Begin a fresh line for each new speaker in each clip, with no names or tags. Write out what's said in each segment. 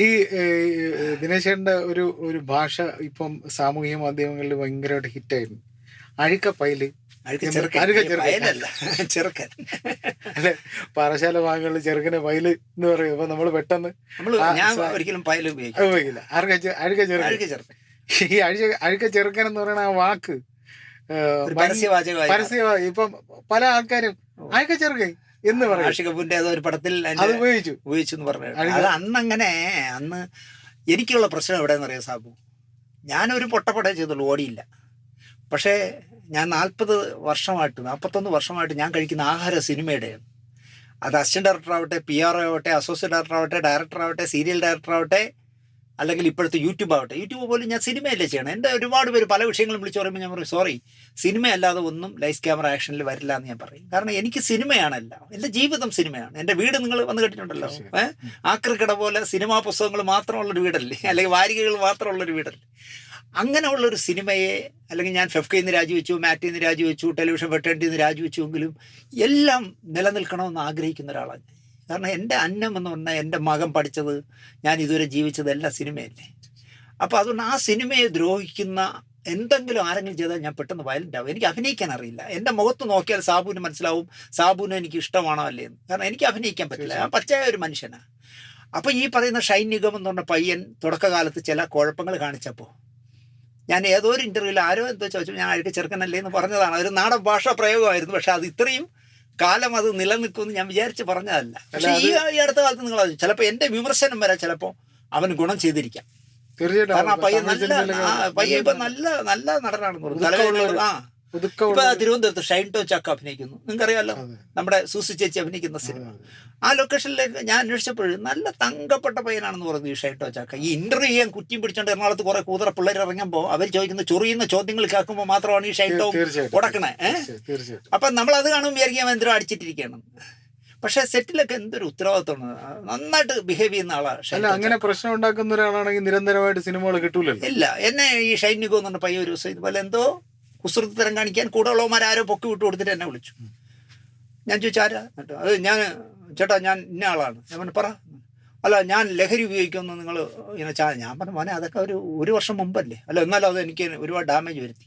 ഈ ദിനേശന്റെ ഒരു ഒരു ഭാഷ ഇപ്പം സാമൂഹ്യ മാധ്യമങ്ങളിൽ ഭയങ്കരമായിട്ട് ഹിറ്റായിരുന്നു. അഴുക്ക പൈൽ?
ചെറുക്കൻ.
അല്ലെ പാറശാല ഭാഗങ്ങളിൽ ചെറുക്കനെ പൈൽ എന്ന് പറയും അപ്പൊ നമ്മൾ പെട്ടെന്ന് നമ്മൾ
ഞാൻ ഒരിക്കലും പൈൽ
ഉപയോഗിക്കില്ല. അഴുക്ക ചെ- അഴുക്ക ചെറുക്കൻ.
അഴുക്ക്
ഈ അഴുക അഴുക്ക ചെറുക്കൻ എന്ന് പറയുന്ന ആ വാക്ക്
പരസ്യവാചക
പരസ്യവാ ഇപ്പം പല ആൾക്കാരും അഴുക്ക ചെറുക്കൻ. എന്ന് പറയും.
ആഷിക് കപൂറിന്റെ ഏതോ ഒരു പടത്തിൽ
അത് ഉപയോഗിച്ചു.
ഉപയോഗിച്ചു എന്ന് പറഞ്ഞു അത് അന്ന് അങ്ങനെ അന്ന് എനിക്കുള്ള പ്രശ്നം എവിടെയെന്ന് അറിയാം സാബു? ഞാനൊരു പൊട്ടപ്പടേ ചെയ്തുള്ളൂ ഓടിയില്ല. പക്ഷേ ഞാൻ നാൽപ്പത് വർഷമായിട്ട് നാൽപ്പത്തൊന്ന് വർഷമായിട്ട് ഞാൻ കഴിക്കുന്ന ആഹാര സിനിമയുടെയാണ്. അത് അസിസ്റ്റന്റ് ഡയറക്ടർ ആവട്ടെ പി ആർ ആവട്ടെ അസോസിയേറ്റ് ഡയറക്ടർ ആവട്ടെ ഡയറക്ടർ ആവട്ടെ സീരിയൽ ഡയറക്ടർ ആവട്ടെ അല്ലെങ്കിൽ ഇപ്പോഴത്തെ യൂട്യൂബ് ആവട്ടെ. യൂട്യൂബ് പോലും ഞാൻ സിനിമയല്ലേ ചെയ്യണം. എന്റെ ഒരുപാട് പേര് പല വിഷയങ്ങളും വിളിച്ച് പറയുമ്പോൾ ഞാൻ പറയും സോറി സിനിമയല്ലാതെ ഒന്നും ലൈസ് ക്യാമറ ആക്ഷനിൽ വരില്ല എന്ന് ഞാൻ പറയും. കാരണം എനിക്ക് സിനിമയാണല്ല എന്റെ ജീവിതം സിനിമയാണ്. എന്റെ വീട് നിങ്ങൾ വന്ന് കേട്ടിട്ടുണ്ടല്ലോ. ഏഹ് ആക്രിക്കട പോലെ സിനിമാ പുസ്തകങ്ങൾ മാത്രമുള്ളൊരു വീടല്ലേ? അല്ലെങ്കിൽ വാരികകൾ മാത്രമുള്ളൊരു വീടല്ലേ? അങ്ങനെയുള്ളൊരു സിനിമയെ അല്ലെങ്കിൽ ഞാൻ ഫെഫ്കയിൽ നിന്ന് രാജിവെച്ചു മാറ്റിൽ നിന്ന് രാജിവെച്ചു ടെലിവിഷൻ വെട്ടേണ്ടിൽ നിന്ന് രാജിവെച്ചുവെങ്കിലും എല്ലാം നിലനിൽക്കണമെന്ന് ആഗ്രഹിക്കുന്ന ഒരാളാണ്. കാരണം എന്റെ അന്നം എന്ന് പറഞ്ഞാൽ എന്റെ മകൻ പഠിച്ചത് ഞാൻ ഇതുവരെ ജീവിച്ചതെല്ലാം സിനിമയല്ലേ. അപ്പോൾ അതുകൊണ്ട് ആ സിനിമയെ ദ്രോഹിക്കുന്ന എന്തെങ്കിലും ആരെങ്കിലും ചെയ്താൽ ഞാൻ പെട്ടെന്ന് വയലന്റ് ആവും. എനിക്ക് അഭിനയിക്കാൻ അറിയില്ല. എന്റെ മുഖത്ത് നോക്കിയാൽ സാബുവിന് മനസ്സിലാവും സാബുവിന് എനിക്ക് ഇഷ്ടമാണോ അല്ലേ എന്ന്. കാരണം എനിക്ക് അഭിനയിക്കാൻ പറ്റില്ല. ഞാൻ പച്ചയായ ഒരു മനുഷ്യനാണ് അപ്പോൾ ഈ പറയുന്ന ഷൈൻ നിഗം എന്ന് പറഞ്ഞ പയ്യൻ തുടക്കകാലത്ത് ചില കുഴപ്പങ്ങൾ കാണിച്ചപ്പോൾ ഞാൻ ഏതോ ഒരു ഇന്റർവ്യൂവിൽ ആരോ എന്തോ ചോദിച്ചു ഞാൻ അഴുക്ക് ചെറുക്കനല്ലേ എന്ന് പറഞ്ഞതാണ്. ഒരു നാടൻ ഭാഷാ പ്രയോഗമായിരുന്നു പക്ഷേ അത് ഇത്രയും കാലം അത് നിലനിൽക്കുമെന്ന് ഞാൻ വിചാരിച്ച് പറഞ്ഞതല്ല. പക്ഷേ ഈ ഈ അടുത്ത കാലത്ത് നിങ്ങൾ ചിലപ്പോൾ എന്റെ വിമർശനം വരെ ചിലപ്പോൾ അവൻ ഗുണം ചെയ്തിരിക്കാം.
തീർച്ചയായിട്ടും.
കാരണം ആ പയ്യൻ നല്ല പയ്യൻ ഇപ്പൊ നല്ല നല്ല നടനാണെന്ന് പറഞ്ഞു തലവേദന ആ. ഇപ്പൊ തിരുവനന്തപുരത്ത് ഷൈൻ ടോ ചക്ക അഭിനയിക്കുന്നു. നിങ്ങൾക്കറിയാലോ?
അതെ.
നമ്മുടെ സൂസി ചേച്ചി അഭിനയിക്കുന്ന സിനിമ. ആ ലൊക്കേഷനിലേക്ക് ഞാൻ അന്വേഷിച്ചപ്പോഴും നല്ല തങ്കപ്പെട്ട പയ്യനാണെന്ന് പറഞ്ഞു ഈ ഷൈൻ ടോച്ചാക്ക ഈ ഇന്റർവ്യൂ ചെയ്യാൻ കുറ്റിയും പിടിച്ചോണ്ട് എറണാകുളത്ത് കുറെ കൂതറ പിള്ളേർ ഇറങ്ങുമ്പോൾ അവർ ചോദിക്കുന്ന ചൊറിയുന്ന ചോദ്യങ്ങൾ കേൾക്കുമ്പോൾ മാത്രമാണ് ഈ ഷൈൻ ടോ ഉടക്കണേ. ഏഹ് അപ്പൊ നമ്മൾ അത് കാണുമ്പോൾ വിചാരിക്കാൻ എന്തോ അടിച്ചിട്ടിരിക്കുകയാണ്. പക്ഷേ സെറ്റിലൊക്കെ എന്തൊരു ഉത്തരവാദിത്തമാണ് നന്നായിട്ട് ബിഹേവ് ചെയ്യുന്ന ആളാണ്
അങ്ങനെ പ്രശ്നം ഉണ്ടാക്കുന്ന ഒരാളാണെങ്കിൽ നിരന്തരമായിട്ട് സിനിമകൾ കിട്ടൂലല്ലോ.
ഇല്ല എന്നെ ഈ ഷൈനികോ എന്ന് പറഞ്ഞ പയ്യ ഒരു ദിവസം ഇതുപോലെ എന്തോ കുസൃതി തരം കാണിക്കാൻ കൂടെ ഉള്ളവന്മാർ ആരോ പൊക്കി വിട്ട് കൊടുത്തിട്ട് എന്നെ വിളിച്ചു. ഞാൻ ചോദിച്ചു ആരാ? അത് ഞാൻ ചേട്ടാ ഞാൻ ഇന്ന ആളാണ്. ഞാൻ പറഞ്ഞു പറ. അല്ല ഞാൻ ലഹരി ഉപയോഗിക്കുമെന്ന് നിങ്ങൾ ഇങ്ങനെ ചാ ഞാൻ പറഞ്ഞു മോനെ അതൊക്കെ ഒരു ഒരു വർഷം മുമ്പല്ലേ? അല്ല എന്നാലും അത് എനിക്ക് ഒരുപാട് ഡാമേജ് വരുത്തി.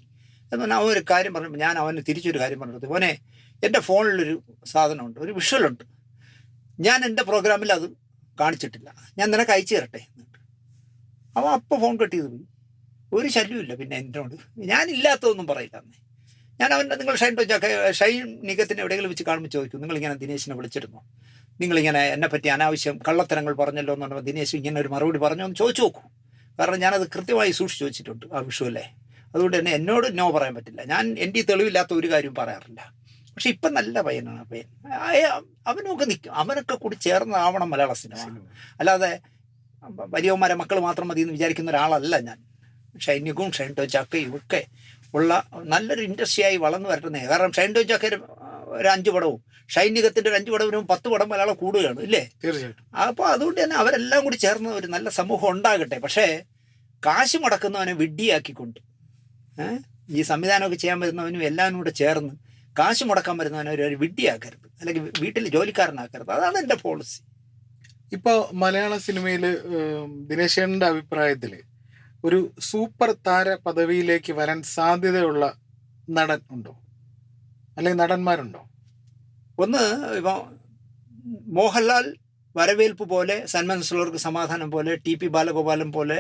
എന്ന് പറഞ്ഞാൽ അവൻ ഒരു കാര്യം പറഞ്ഞു ഞാൻ അവന് തിരിച്ചൊരു കാര്യം പറഞ്ഞു മോനെ എന്റെ ഫോണിലൊരു സാധനമുണ്ട് ഒരു വിഷ്വലുണ്ട്. ഞാൻ എന്റെ പ്രോഗ്രാമിൽ അത് കാണിച്ചിട്ടില്ല. ഞാൻ നിനക്ക് അയച്ചു തരട്ടെ? എന്നിട്ട് അവൻ അപ്പോൾ ഫോൺ കട്ട് ചെയ്ത് പോയി. ഒരു ശല്യമില്ല പിന്നെ എന്നോട് ഞാനില്ലാത്തതൊന്നും പറയില്ല അന്നേ ഞാൻ അവൻ നിങ്ങൾ ഷൈൻ ടോച്ചാക്ക ഷൈൻ നികത്തിന് എവിടെയെങ്കിലും വെച്ച് കാണുമ്പോൾ ചോദിക്കും നിങ്ങളിങ്ങനെ ദിനേശിനെ വിളിച്ചിരുന്നു? നിങ്ങളിങ്ങനെ എന്നെ പറ്റി അനാവശ്യം കള്ളത്തരങ്ങൾ പറഞ്ഞല്ലോ എന്ന് പറഞ്ഞപ്പോൾ ദിനേശ് ഇങ്ങനെ ഒരു മറുപടി പറഞ്ഞോ എന്ന് ചോദിച്ചു നോക്കൂ. കാരണം ഞാനത് കൃത്യമായി സൂക്ഷിച്ചു വെച്ചിട്ടുണ്ട് ആ വിഷുവല്ലേ അതുകൊണ്ട് തന്നെ എന്നോട് നോ പറയാൻ പറ്റില്ല. ഞാൻ എന്റെ ഈ തെളിവില്ലാത്ത ഒരു കാര്യവും പറയാറില്ല. പക്ഷെ ഇപ്പം നല്ല പയ്യനാണ് ആ പയ്യൻ. അവനൊക്കെ നിൽക്കും അവനൊക്കെ കൂടി ചേർന്നാവണം മലയാള സിനിമ. അല്ലാതെ വലിയവന്മാരെ മക്കൾ മാത്രം മതി എന്ന് വിചാരിക്കുന്ന ഒരാളല്ല ഞാൻ. ഷൈനികവും ഷൈൻഡോ ചാക്കയും ഒക്കെ ഉള്ള നല്ലൊരു ഇൻഡസ്ട്രിയായി വളർന്നു വരട്ടെ. കാരണം ഷൈൻഡോ ചാക്ക ഒരു അഞ്ച് പടവും ഷൈനികത്തിന്റെ ഒരു അഞ്ച് പടവിനും പത്ത് പടം മലയാളം കൂടുകയാണ് ഇല്ലേ?
തീർച്ചയായിട്ടും.
അപ്പോൾ അതുകൊണ്ട് തന്നെ അവരെല്ലാം കൂടി ചേർന്ന ഒരു നല്ല സമൂഹം ഉണ്ടാകട്ടെ. പക്ഷേ കാശ് മുടക്കുന്നവനെ വിഡ്ഢിയാക്കിക്കൊണ്ട് ഈ സംവിധാനമൊക്കെ ചെയ്യാൻ വരുന്നവനും എല്ലാവരും കൂടെ ചേർന്ന് കാശ് മുടക്കാൻ വരുന്നവനെ ഒരു വിഡ്ഢിയാക്കരുത്. അല്ലെങ്കിൽ വീട്ടിൽ ജോലിക്കാരനാക്കരുത്. അതാണ് എന്റെ പോളിസി
ഇപ്പോൾ മലയാള സിനിമയിൽ ദിനേശേണന്റെ അഭിപ്രായത്തിൽ ഒരു സൂപ്പർ താര പദവിയിലേക്ക് വരാൻ സാധ്യതയുള്ള നടൻ ഉണ്ടോ? അല്ലെങ്കിൽ നടന്മാരുണ്ടോ?
ഒന്ന് ഇപ്പം മോഹൻലാൽ വരവേൽപ്പ് പോലെ സന്മനസ്സുള്ളവർക്ക് സമാധാനം പോലെ ടി പി ബാലഗോപാലൻ പോലെ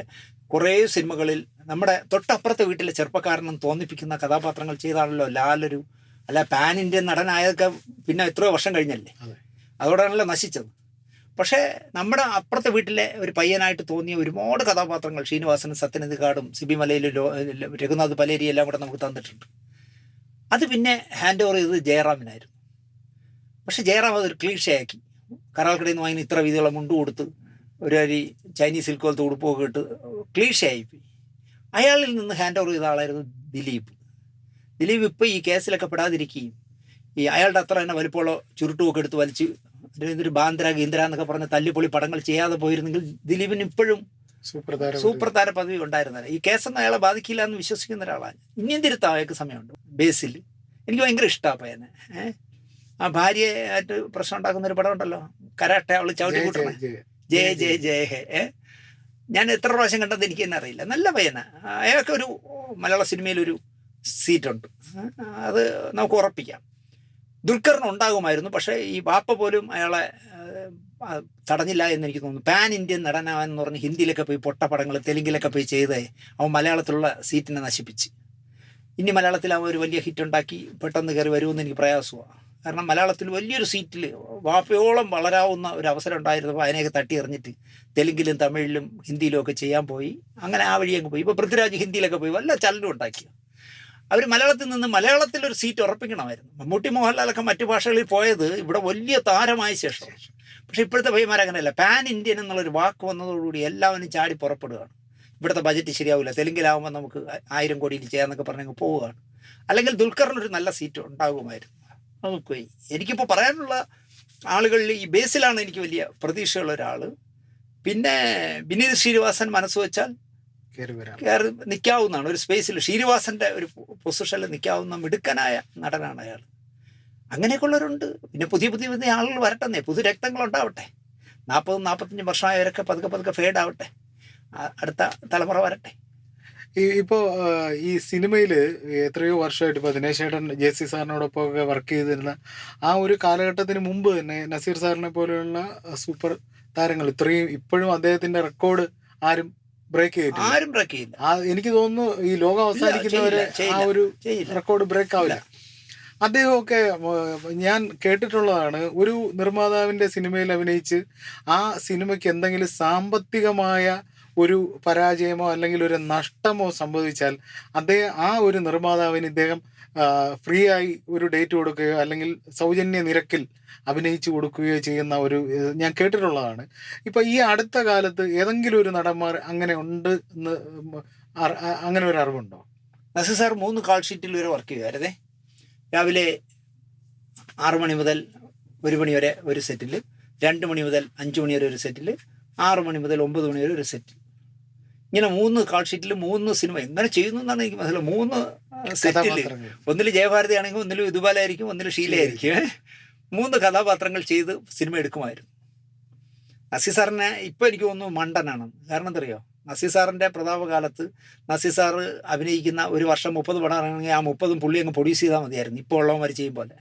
കുറേ സിനിമകളിൽ നമ്മുടെ തൊട്ടപ്പുറത്തെ വീട്ടിലെ ചെറുപ്പക്കാരനും തോന്നിപ്പിക്കുന്ന കഥാപാത്രങ്ങൾ ചെയ്താണല്ലോ ലാലൊരു അല്ല പാൻ ഇന്ത്യൻ നടനായതൊക്കെ പിന്നെ എത്രയോ വർഷം കഴിഞ്ഞല്ലേ? അതോടാണല്ലോ നശിച്ചത്. പക്ഷേ നമ്മുടെ അപ്പുറത്തെ വീട്ടിലെ ഒരു പയ്യനായിട്ട് തോന്നിയ ഒരുപാട് കഥാപാത്രങ്ങൾ ശ്രീനിവാസനും സത്യനന്ദിക്കാടും സിബി മലയിലും രഘുനാഥ് പലേരി എല്ലാം കൂടെ നമുക്ക് തന്നിട്ടുണ്ട്. അത് പിന്നെ ഹാൻഡ് ഓവർ ചെയ്തത് ജയറാമിനായിരുന്നു. പക്ഷെ ജയറാം അതൊരു ക്ലീഷയാക്കി. കരാൾക്കടയിൽ നിന്ന് വാങ്ങി ഇത്ര വീതിയുള്ള മുണ്ട് കൊടുത്ത് ഒരു അരി ചൈനീസ് സിൽക്ക് പോലത്തെ ഉടുപ്പൊക്കെ ഇട്ട് ക്ലീഷയായിപ്പോയി അയാളിൽ നിന്ന് ഹാൻഡ് ഓവർ ചെയ്ത ആളായിരുന്നു ദിലീപ്. ദിലീപ് ഇപ്പോൾ ഈ കേസിലൊക്കെ പെടാതിരിക്കുകയും ഈ അയാളുടെ അത്ര തന്നെ വലിപ്പമുള്ള ചുരുട്ടുമൊക്കെ എടുത്ത് വലിച്ച് ഒരു ബാന്ദ്ര ഗീന്ദ്ര എന്നൊക്കെ പറഞ്ഞ തല്ലിപ്പൊളി പടങ്ങൾ ചെയ്യാതെ പോയിരുന്നെങ്കിൽ ദിലീപിന് ഇപ്പോഴും
സൂപ്പർ താര
പദവി ഉണ്ടായിരുന്നില്ല. ഈ കേസൊന്നും അയാളെ ബാധിക്കില്ല എന്ന് വിശ്വസിക്കുന്ന ഒരാളാണ്. ഇനിയും തിരുത്താം അയാൾക്ക് സമയമുണ്ട്. ബേസിൽ. എനിക്ക് ഭയങ്കര ഇഷ്ടമാണ് പയ്യനെ. ഏഹ് ആ ഭാര്യയായിട്ട് പ്രശ്നം ഉണ്ടാക്കുന്ന ഒരു പടം ഉണ്ടല്ലോ കരാട്ടെ അവൾ ചവിട്ടി കൂട്ടണ.
ജയ, ജയ.
ജയ ഹേ. ഏ? ഞാൻ എത്ര പ്രാവശ്യം കണ്ടത് എനിക്ക് തന്നെ അറിയില്ല. നല്ല പയ്യന. അയാൾക്ക് ഒരു മലയാള സിനിമയിലൊരു സീറ്റുണ്ട്. അത് നമുക്ക് ഉറപ്പിക്കാം. ദുൽഖറിന് ഉണ്ടാകുമായിരുന്നു പക്ഷേ ഈ വാപ്പ പോലും അയാളെ തടഞ്ഞില്ല എന്ന് എനിക്ക് തോന്നുന്നു. പാൻ ഇന്ത്യൻ നടനാവൻ എന്ന് പറഞ്ഞ് ഹിന്ദിയിലൊക്കെ പോയി പൊട്ടപ്പടങ്ങൾ തെലുങ്കിലൊക്കെ പോയി ചെയ്ത് അവൻ മലയാളത്തിലുള്ള സീറ്റിനെ നശിപ്പിച്ച്. ഇനി മലയാളത്തിൽ അവൻ ഒരു വലിയ ഹിറ്റ് ഉണ്ടാക്കി പെട്ടെന്ന് കയറി വരുമെന്ന് എനിക്ക് പ്രയാസമാണ്. കാരണം മലയാളത്തിൽ വലിയൊരു സീറ്റിൽ വാപ്പയോളം വളരാവുന്ന ഒരു അവസരം ഉണ്ടായിരുന്നപ്പോൾ അതിനെയൊക്കെ തട്ടി എറിഞ്ഞിട്ട് തെലുങ്കിലും തമിഴിലും ഹിന്ദിയിലും ഒക്കെ ചെയ്യാൻ പോയി. അങ്ങനെ ആ വഴി അങ്ങ് പോയി. ഇപ്പോൾ പൃഥ്വിരാജ് ഹിന്ദിയിലൊക്കെ പോയി വല്ല ചലനം ഉണ്ടാക്കി അവർ മലയാളത്തിൽ നിന്ന് മലയാളത്തിൽ ഒരു സീറ്റ് ഉറപ്പിക്കണമായിരുന്നു. മമ്മൂട്ടി മോഹൻലാലൊക്കെ മറ്റു ഭാഷകളിൽ പോയത് ഇവിടെ വലിയ താരമായ ശേഷം. പക്ഷെ ഇപ്പോഴത്തെ പയ്യന്മാർ അങ്ങനെയല്ല. പാൻ ഇന്ത്യൻ എന്നുള്ളൊരു വാക്ക് വന്നതോടുകൂടി എല്ലാവരും ചാടി പുറപ്പെടുകയാണ്. ഇവിടുത്തെ ബജറ്റ് ശരിയാവില്ല തെലുങ്കിലാവുമ്പോൾ നമുക്ക് ആയിരം കോടിയിൽ ചെയ്യാമെന്നൊക്കെ പറഞ്ഞങ്ങ് പോവുകയാണ്. അല്ലെങ്കിൽ ദുൽഖറിനൊരു നല്ല സീറ്റ് ഉണ്ടാകുമായിരുന്നു. നമുക്ക് എനിക്കിപ്പോൾ പറയാനുള്ള ആളുകളിൽ ഈ ബേസിലാണ് എനിക്ക് വലിയ പ്രതീക്ഷയുള്ള ഒരാൾ പിന്നെ വിനീത് ശ്രീനിവാസൻ മനസ്സ് വെച്ചാൽ
കയറി
നിൽക്കാവുന്നതാണ് ഒരു സ്പേസിൽ ശ്രീനിവാസന്റെ ഒരു പൊസിഷനിൽ നിൽക്കാവുന്ന മിടുക്കനായ നടനാണ് അയാൾ. അങ്ങനെയൊക്കെയുള്ളവരുണ്ട്. പിന്നെ പുതിയ പുതിയ പുതിയ ആളുകൾ വരട്ടെന്നേ. പുതു രക്തങ്ങൾ ഉണ്ടാവട്ടെ നാൽപ്പതും നാൽപ്പത്തഞ്ചും വർഷമായവരൊക്കെ പതുക്കെ പതുക്കെ ഫേഡ് ആവട്ടെ. അടുത്ത തലമുറ വരട്ടെ.
ഈ ഇപ്പോ ഈ സിനിമയിൽ എത്രയോ വർഷമായിട്ട് ഇപ്പൊ ദിനേശ് ചേട്ടൻ ജെ സി സാറിനോടൊപ്പം ഒക്കെ വർക്ക് ചെയ്തിരുന്ന ആ ഒരു കാലഘട്ടത്തിന് മുമ്പ് തന്നെ നസീർ സാറിനെ പോലെയുള്ള സൂപ്പർ താരങ്ങൾ ഇത്രയും ഇപ്പോഴും അദ്ദേഹത്തിന്റെ റെക്കോർഡ് ആരും ബ്രേക്ക് ചെയ്തിട്ടില്ല
ആരും ബ്രേക്ക് ചെയ്യില്ല.
ആ എനിക്ക് തോന്നുന്നു ഈ ലോകം അവസാനിക്കുന്നവരെ. ആ ഒരു റെക്കോർഡ് ബ്രേക്ക് ആവില്ല. അദ്ദേഹമൊക്കെ ഞാൻ കേട്ടിട്ടുള്ളതാണ് ഒരു നിർമ്മാതാവിന്റെ സിനിമയിൽ അഭിനയിച്ച് ആ സിനിമയ്ക്ക് എന്തെങ്കിലും സാമ്പത്തികമായ ഒരു പരാജയമോ അല്ലെങ്കിൽ ഒരു നഷ്ടമോ സംഭവിച്ചാൽ അദ്ദേഹം ആ ഒരു നിർമ്മാതാവിന് ഇദ്ദേഹം ഫ്രീ ആയി ഒരു ഡേറ്റ് കൊടുക്കുകയോ അല്ലെങ്കിൽ സൗജന്യ നിരക്കിൽ അഭിനയിച്ചു കൊടുക്കുകയോ ചെയ്യുന്ന ഒരു ഞാൻ കേട്ടിട്ടുള്ളതാണ്. ഇപ്പൊ ഈ അടുത്ത കാലത്ത് ഏതെങ്കിലും ഒരു നടന്മാർ അങ്ങനെ ഉണ്ട് എന്ന് അങ്ങനെ ഒരു അറിവുണ്ടോ?
നസീർ സാർ മൂന്ന് കാൾ ഷീറ്റിൽ വരെ വർക്ക് ചെയ്യുമായിരുന്നേ. രാവിലെ ആറു മണി മുതൽ ഒരു മണി വരെ ഒരു സെറ്റിൽ രണ്ട് മണി മുതൽ അഞ്ച് മണി വരെ ഒരു സെറ്റിൽ ആറ് മണി മുതൽ ഒമ്പത് മണി വരെ ഒരു സെറ്റിൽ ഇങ്ങനെ മൂന്ന് കാൾ ഷീറ്റിൽ മൂന്ന് സിനിമ എങ്ങനെ ചെയ്യുന്നു എന്നാണ് എനിക്ക് മനസ്സിലായത് മൂന്ന്
കഥാപാത്രങ്ങൾ.
ഒന്നിൽ ജയഭാരതി ആണെങ്കിൽ ഒന്നിൽ ഇതുപോലായിരിക്കും ഒന്നിൽ ഷീലയായിരിക്കും? മൂന്ന് കഥാപാത്രങ്ങൾ ചെയ്ത് സിനിമ എടുക്കുമായിരുന്നു. നസീർ സാറിനെ ഇപ്പം എനിക്ക് തോന്നുന്നു മണ്ടനാണ്. കാരണം എന്തറിയോ? നസീർ സാറിന്റെ പ്രതാപകാലത്ത് നസീർ സാറ് അഭിനയിക്കുന്ന ഒരു വർഷം മുപ്പത് പടം ഇറങ്ങണമെങ്കിൽ ആ മുപ്പതും പുള്ളി അങ്ങ് പ്രൊഡ്യൂസ് ചെയ്താൽ മതിയായിരുന്നു. ഇപ്പോൾ ഉള്ളവന്മാർ ചെയ്യും പോലെ.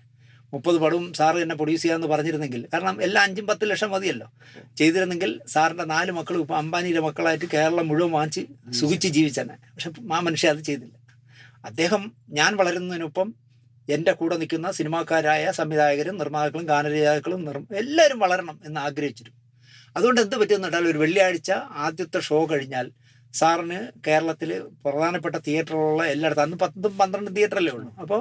മുപ്പത് പടവും സാറ് എന്നെ പ്രൊഡ്യൂസ് ചെയ്യാമെന്ന് പറഞ്ഞിരുന്നെങ്കിൽ. കാരണം എല്ലാ അഞ്ചും പത്ത് ലക്ഷം മതിയല്ലോ. ചെയ്തിരുന്നെങ്കിൽ സാറിന്റെ നാല് മക്കളും ഇപ്പോൾ അംബാനിയുടെ മക്കളായിട്ട് കേരളം മുഴുവൻ വാങ്ങിച്ച് സുഖിച്ച് ജീവിച്ചെന്നെ പക്ഷെ ആ മനുഷ്യ അത് ചെയ്തില്ല. അദ്ദേഹം ഞാൻ വളരുന്നതിനൊപ്പം എന്റെ കൂടെ നിൽക്കുന്ന സിനിമാക്കാരായ സംവിധായകരും നിർമ്മാതാക്കളും ഗാനരചയിതാക്കളും നിർ എല്ലാവരും വളരണം എന്ന് ആഗ്രഹിച്ചിരുന്നു. അതുകൊണ്ട് എന്ത് പറ്റുമെന്ന് പറഞ്ഞാൽ ഒരു വെള്ളിയാഴ്ച ആദ്യത്തെ ഷോ കഴിഞ്ഞാൽ സാറിന് കേരളത്തിൽ പ്രധാനപ്പെട്ട തിയേറ്ററുള്ള എല്ലായിടത്തും അന്ന് പത്തും പന്ത്രണ്ടും തിയേറ്ററല്ലേ ഉള്ളൂ. അപ്പോൾ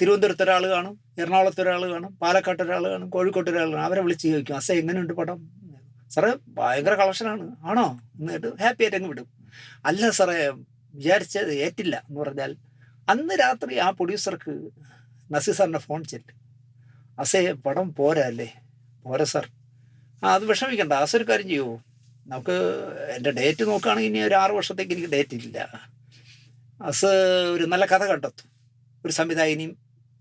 തിരുവനന്തപുരത്ത് ഒരാൾ കാണും എറണാകുളത്ത് ഒരാൾ കാണും പാലക്കാട്ട് ഒരാൾ കാണും കോഴിക്കോട്ട് ഒരാൾ കാണും. അവരെ വിളിച്ച് ചോദിക്കും അസ എങ്ങനെയുണ്ട് പടം? സാറേ ഭയങ്കര കളക്ഷനാണ്. ആണോ? എന്നിട്ട് ഹാപ്പി ആയിട്ട് അങ്ങ് വിടും. അല്ല സാറേ വിചാരിച്ചത് ഏറ്റില്ല എന്ന് പറഞ്ഞാൽ അന്ന് രാത്രി ആ പ്രൊഡ്യൂസർക്ക് നസീർ സാറിന്റെ ഫോൺ ചെല്ലും. അസേ പടം പോരാ അല്ലേ? പോരാ സാർ. ആ അത് വിഷമിക്കണ്ട. അസ ഒരു കാര്യം ചെയ്യുമോ നമുക്ക് എന്റെ ഡേറ്റ് നോക്കുകയാണെങ്കിൽ ഇനി ഒരു ആറ് വർഷത്തേക്ക് എനിക്ക് ഡേറ്റ് ഇല്ല. അസ് ഒരു നല്ല കഥ കണ്ടെത്തും. ഒരു സംവിധായകനെയും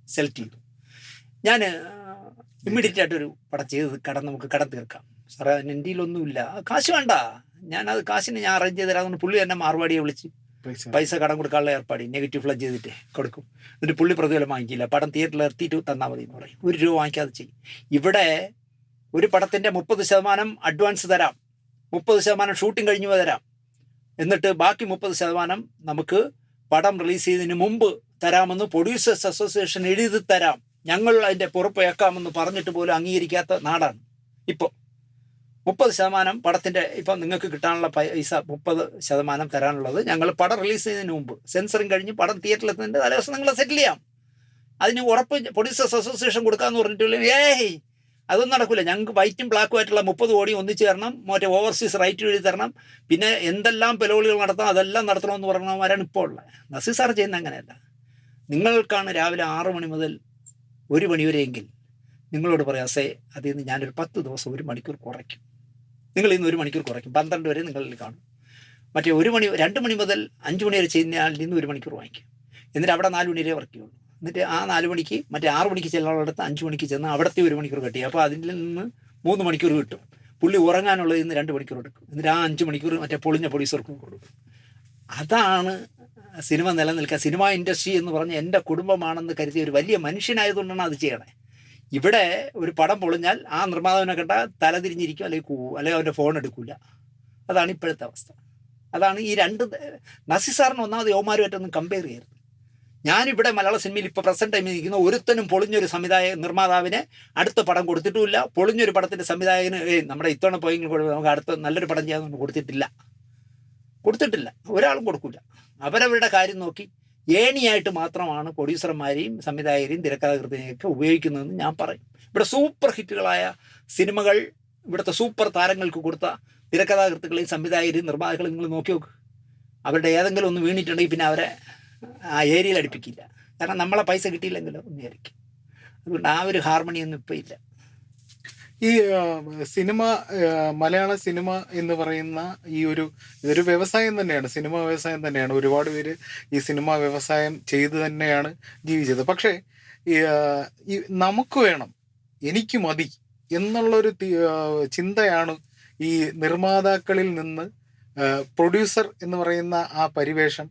സെലക്ട് ചെയ്തു. ഞാൻ ഇമ്മീഡിയറ്റ് ആയിട്ടൊരു പടം ചെയ്ത് കടം നമുക്ക് കടം തീർക്കാം. സാറേ അതിന് എന്റെ കയ്യിലൊന്നുമില്ല കാശ് വേണ്ട. ഞാനത് കാശിന് ഞാൻ അറേഞ്ച് ചെയ്ത് തരാമെന്ന് പുള്ളി എന്നെ മാർവാടിയെ വിളിച്ച്
പൈസ
കടം കൊടുക്കാനുള്ള ഏർപ്പാടി നെഗറ്റീവ് ഫ്ലഡ് ചെയ്തിട്ട് കൊടുക്കും. എന്നിട്ട് പുള്ളി പ്രതിഫലം വാങ്ങിക്കില്ല. പടം തിയേറ്ററിൽ എത്തിയിട്ട് തന്നാൽ മതി എന്ന് പറയും. ഒരു രൂപ വാങ്ങിക്കാതെ ചെയ്യും. ഇവിടെ ഒരു പടത്തിന്റെ മുപ്പത് ശതമാനം അഡ്വാൻസ് തരാം. മുപ്പത് ശതമാനം ഷൂട്ടിംഗ് കഴിഞ്ഞു തരാം. എന്നിട്ട് ബാക്കി മുപ്പത് ശതമാനം നമുക്ക് പടം റിലീസ് ചെയ്തതിന് മുമ്പ് തരാമെന്ന് പ്രൊഡ്യൂസേഴ്സ് അസോസിയേഷൻ എഴുതി തരാം. ഞങ്ങൾ അതിന്റെ പുറപ്പേക്കാമെന്ന് പറഞ്ഞിട്ട് പോലും അംഗീകരിക്കാത്ത നാടാണ്. ഇപ്പോൾ മുപ്പത് ശതമാനം പടത്തിന്റെ ഇപ്പം നിങ്ങൾക്ക് കിട്ടാനുള്ള പൈസ മുപ്പത് ശതമാനം തരാനുള്ളത് ഞങ്ങൾ പടം റിലീസ് ചെയ്യുന്നതിന് മുമ്പ്. സെൻസറിങ് കഴിഞ്ഞ് പടം തിയേറ്ററിൽ എത്തുന്നതിന്റെ തലേദിവസം നിങ്ങളെ സെറ്റിൽ ചെയ്യാം. അതിന് ഉറപ്പ് പ്രൊഡ്യൂസേഴ്സ് അസോസിയേഷൻ കൊടുക്കാന്ന് പറഞ്ഞിട്ടില്ല ഏയ് അതൊന്നും നടക്കില്ല ഞങ്ങൾക്ക് വൈറ്റും ബ്ലാക്കും ആയിട്ടുള്ള മുപ്പത് കോടി ഒന്നിച്ച് തരണം. മറ്റേ ഓവർസീസ് റൈറ്റ് വഴി തരണം. പിന്നെ എന്തെല്ലാം പെലോളികൾ നടത്തണം അതെല്ലാം നടത്തണമെന്ന് പറഞ്ഞവരാണ് ഇപ്പോൾ ഉള്ളത്. നസീർ സാർ ചെയ്യുന്ന അങ്ങനെയല്ല. നിങ്ങൾക്കാണ് രാവിലെ ആറ് മണി മുതൽ ഒരു മണി വരെയെങ്കിൽ നിങ്ങളോട് പറയാം സേ അതിൽ നിന്ന് ഞാനൊരു പത്ത് ദിവസം ഒരു മണിക്കൂർ കുറയ്ക്കും. നിങ്ങൾ ഇന്ന് ഒരു മണിക്കൂർ കുറയ്ക്കും. പന്ത്രണ്ട് വരെ നിങ്ങളിൽ കാണും. മറ്റേ ഒരു മണി രണ്ട് മണി മുതൽ അഞ്ച് മണി വരെ ചെയ്യുന്നയാൾ നിന്ന് ഒരു മണിക്കൂർ വാങ്ങിക്കും. എന്നിട്ട് അവിടെ നാല് മണി വരെ വർക്ക് ചെയ്യുള്ളൂ. എന്നിട്ട് ആ നാല് മണിക്ക് മറ്റേ ആറ് മണിക്ക് ചെല്ലാനുള്ളടത്ത് അഞ്ച് മണിക്ക് ചെന്ന് അവിടത്തെ ഒരു മണിക്കൂർ കിട്ടി അപ്പോൾ അതിൽ നിന്ന് മൂന്ന് മണിക്കൂർ കിട്ടും. പുള്ളി ഉറങ്ങാനുള്ളത് ഇന്ന് രണ്ട് മണിക്കൂർ എടുക്കും. എന്നിട്ട് ആ അഞ്ച് മണിക്കൂർ മറ്റേ പൊളിഞ്ഞ പ്രൊഡ്യൂസർക്ക് കൊടുക്കും. അതാണ് സിനിമ നിലനിൽക്കുക. സിനിമ ഇൻഡസ്ട്രി എന്ന് പറഞ്ഞ് എന്റെ കുടുംബമാണെന്ന് കരുതിയ ഒരു വലിയ മനുഷ്യനായതുകൊണ്ടാണ് അത് ചെയ്യണേ. ഇവിടെ ഒരു പടം പൊളിഞ്ഞാൽ ആ നിർമ്മാതാവിനെ കണ്ട തലതിരിഞ്ഞിരിക്കും അല്ലെങ്കിൽ കൂവും അല്ലെങ്കിൽ അവന്റെ ഫോൺ എടുക്കില്ല അതാണ് ഇപ്പോഴത്തെ അവസ്ഥ. അതാണ് ഈ രണ്ട് നസിസാറിന് ഒന്നാമത് യോമാരുമായിട്ടൊന്നും കമ്പയർ ചെയ്യരുത്. ഞാനിവിടെ മലയാള സിനിമയിൽ ഇപ്പോൾ പ്രസന്റ് ടൈമിൽ നിൽക്കുന്ന ഒരുത്തനും പൊളിഞ്ഞൊരു സംവിധായ നിർമ്മാതാവിന് അടുത്ത പടം കൊടുത്തിട്ടുമില്ല. പൊളിഞ്ഞൊരു പടത്തിന്റെ സംവിധായകന് ഏയ് നമ്മുടെ ഇത്തവണ പോയെങ്കിൽ നമുക്ക് അടുത്ത നല്ലൊരു പടം ചെയ്യാമെന്ന് കൊടുത്തിട്ടില്ല. കൊടുത്തിട്ടില്ല. ഒരാളും കൊടുക്കില്ല അവരവരുടെ കാര്യം നോക്കി ഏണിയായിട്ട് മാത്രമാണ് പ്രൊഡ്യൂസർമാരെയും സംവിധായകരെയും തിരക്കഥാകൃത്തിനെയൊക്കെ ഉപയോഗിക്കുന്നതെന്ന് ഞാൻ പറയും. ഇവിടെ സൂപ്പർ ഹിറ്റുകളായ സിനിമകൾ ഇവിടുത്തെ സൂപ്പർ താരങ്ങൾക്ക് കൊടുത്ത തിരക്കഥാകൃത്തുക്കളെയും സംവിധായകരെയും നിർമ്മാതാക്കളെയും നിങ്ങൾ നോക്കി നോക്ക്. അവരുടെ ഏതെങ്കിലും ഒന്ന് വീണിട്ടുണ്ടെങ്കിൽ പിന്നെ അവരെ ആ ഏരിയയിൽ അടുപ്പിക്കില്ല. കാരണം നമ്മളെ പൈസ കിട്ടിയില്ലെങ്കിലോ എന്ന് വിചാരിക്കും. അതുകൊണ്ട് ആ ഒരു ഹാർമണിയൊന്നും ഇപ്പം ഇല്ല.
ഈ സിനിമ മലയാള സിനിമ എന്ന് പറയുന്ന ഈ ഒരു ഇതൊരു വ്യവസായം തന്നെയാണ്. സിനിമ വ്യവസായം തന്നെയാണ്. ഒരുപാട് പേര് ഈ സിനിമ വ്യവസായം ചെയ്തു തന്നെയാണ് ജീവിച്ചത്. പക്ഷേ ഈ, നമുക്ക് വേണം എനിക്ക് മതി എന്നുള്ളൊരു ചിന്തയാണ് ഈ നിർമ്മാതാക്കളിൽ നിന്ന് പ്രൊഡ്യൂസർ എന്ന് പറയുന്ന ആ പരിവേഷം